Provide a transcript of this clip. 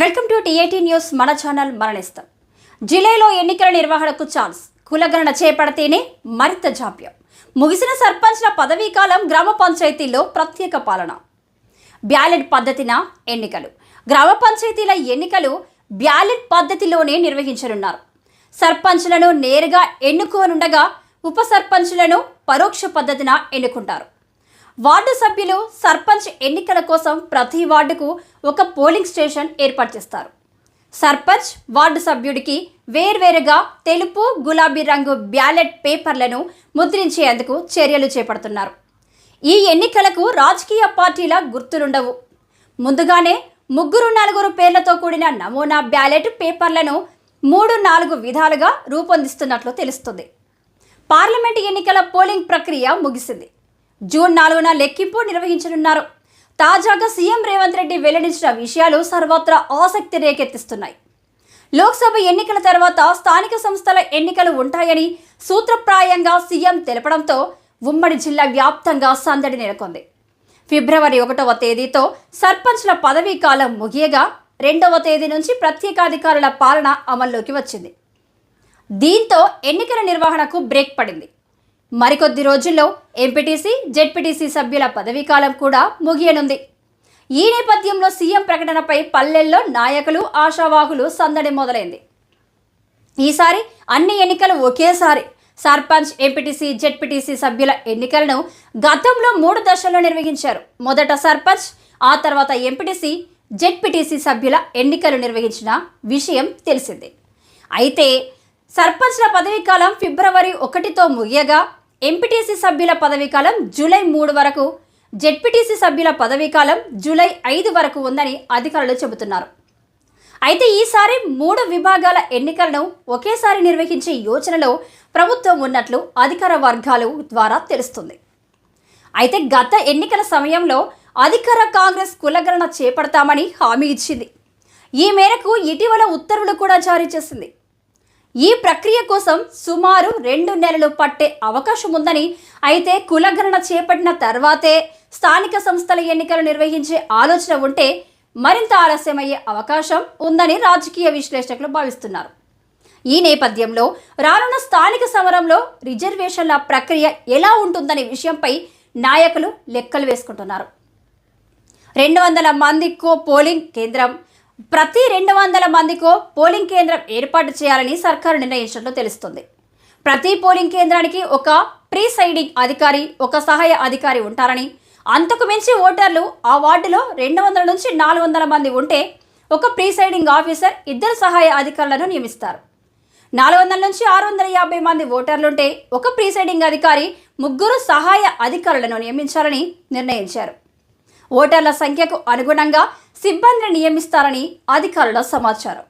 Welcome to TAT news. మన channel మరణిస్తాం. జిల్లాలో ఎన్నికల నిర్వహణకు ఛాన్స్. కులగణన చేపడితేనే మరింత జాప్యం. ముగిసిన సర్పంచ్ల పదవీ కాలం గ్రామ పంచాయతీల్లో ప్రత్యేక పాలన. బ్యాలెట్ పద్ధతిన ఎన్నికలు. గ్రామ పంచాయతీల ఎన్నికలు బ్యాలెట్ పద్ధతిలోనే నిర్వహించనున్నారు. సర్పంచ్లను నేరుగా ఎన్నుకోనుండగా ఉప సర్పంచ్లను పరోక్ష పద్ధతిన ఎన్నుకుంటారు. వార్డు సభ్యులు సర్పంచ్ ఎన్నికల కోసం ప్రతి వార్డుకు ఒక పోలింగ్ స్టేషన్ ఏర్పాటు చేస్తారు. సర్పంచ్ వార్డు సభ్యుడికి వేర్వేరుగా తెలుపు గులాబీ రంగు బ్యాలెట్ పేపర్లను ముద్రించేందుకు చర్యలు చేపడుతున్నారు. ఈ ఎన్నికలకు రాజకీయ పార్టీల గుర్తులుండవు. ముందుగానే ముగ్గురు నలుగురు పేర్లతో కూడిన నమూనా బ్యాలెట్ పేపర్లను మూడు నాలుగు విధాలుగా రూపొందిస్తున్నట్లు తెలుస్తుంది. పార్లమెంట్ ఎన్నికల పోలింగ్ ప్రక్రియ ముగిసింది. జూన్ నాలుగున లెక్కింపు నిర్వహించనున్నారు. తాజాగా సీఎం రేవంత్ రెడ్డి వెల్లడించిన విషయాలు సర్వత్రా ఆసక్తి రేకెత్తిస్తున్నాయి. లోక్సభ ఎన్నికల తర్వాత స్థానిక సంస్థల ఎన్నికలు ఉంటాయని సూత్రప్రాయంగా సీఎం తెలపడంతో ఉమ్మడి జిల్లా వ్యాప్తంగా సందడి నెలకొంది. ఫిబ్రవరి ఒకటవ తేదీతో సర్పంచ్ల పదవీ కాలం ముగియగా రెండవ తేదీ నుంచి ప్రత్యేకాధికారుల పాలన అమల్లోకి వచ్చింది. దీంతో ఎన్నికల నిర్వహణకు బ్రేక్ పడింది. మరికొద్ది రోజుల్లో ఎంపీటీసీ జెడ్పీటీసీ సభ్యుల పదవీకాలం కూడా ముగియనుంది. ఈ నేపథ్యంలో సీఎం ప్రకటనపై పల్లెల్లో నాయకులు ఆశావాహులు సందడి మొదలైంది. ఈసారి అన్ని ఎన్నికలు ఒకేసారి. సర్పంచ్ ఎంపీటీసీ జెడ్పీటీసీ సభ్యుల ఎన్నికలను గతంలో మూడు దశల్లో నిర్వహించారు. మొదట సర్పంచ్ ఆ తర్వాత ఎంపీటీసీ జెడ్పీటీసీ సభ్యుల ఎన్నికలు నిర్వహించిన విషయం తెలిసిందే. అయితే సర్పంచ్ల పదవీకాలం ఫిబ్రవరి ఒకటితో ముగియగా ఎంపీటీసీ సభ్యుల పదవీకాలం జూలై మూడు వరకు జెడ్పీటీసీ సభ్యుల పదవీకాలం జూలై ఐదు వరకు ఉందని అధికారులు చెబుతున్నారు. అయితే ఈసారి మూడు విభాగాల ఎన్నికలను ఒకేసారి నిర్వహించే యోచనలో ప్రభుత్వం ఉన్నట్లు అధికార వర్గాలు ద్వారా తెలుస్తుంది. అయితే గత ఎన్నికల సమయంలో అధికార కాంగ్రెస్ కులగణన చేపడతామని హామీ ఇచ్చింది. ఈ మేరకు ఇటీవల ఉత్తర్వులు కూడా జారీ చేసింది. ఈ ప్రక్రియ కోసం సుమారు రెండు నెలలు పట్టే అవకాశం ఉందని అయితే కులగణన చేపట్టిన తర్వాతే స్థానిక సంస్థల ఎన్నికలు నిర్వహించే ఆలోచన ఉంటే మరింత ఆలస్యమయ్యే అవకాశం ఉందని రాజకీయ విశ్లేషకులు భావిస్తున్నారు. ఈ నేపథ్యంలో రానున్న స్థానిక సమరంలో రిజర్వేషన్ల ప్రక్రియ ఎలా ఉంటుందనే విషయంపై నాయకులు లెక్కలు వేసుకుంటున్నారు. రెండు వందల మందికో పోలింగ్ కేంద్రం ప్రతి రెండు వందల మందికో పోలింగ్ కేంద్రం ఏర్పాటు చేయాలని సర్కారు నిర్ణయించినట్లు తెలుస్తుంది. ప్రతి పోలింగ్ కేంద్రానికి ఒక ప్రీసైడింగ్ అధికారి ఒక సహాయ అధికారి ఉంటారని అంతకు మించి ఓటర్లు ఆ వార్డులో రెండు వందల నుంచి నాలుగు వందల మంది ఉంటే ఒక ప్రీసైడింగ్ ఆఫీసర్ ఇద్దరు సహాయ అధికారులను నియమిస్తారు. నాలుగు వందల నుంచి ఆరు వందల యాభై మంది ఓటర్లుంటే ఒక ప్రీసైడింగ్ అధికారి ముగ్గురు సహాయ అధికారులను నియమించాలని నిర్ణయించారు. ఓటర్ల సంఖ్యకు అనుగుణంగా సిబ్బందిని నియమిస్తారని అధికారుల సమాచారం.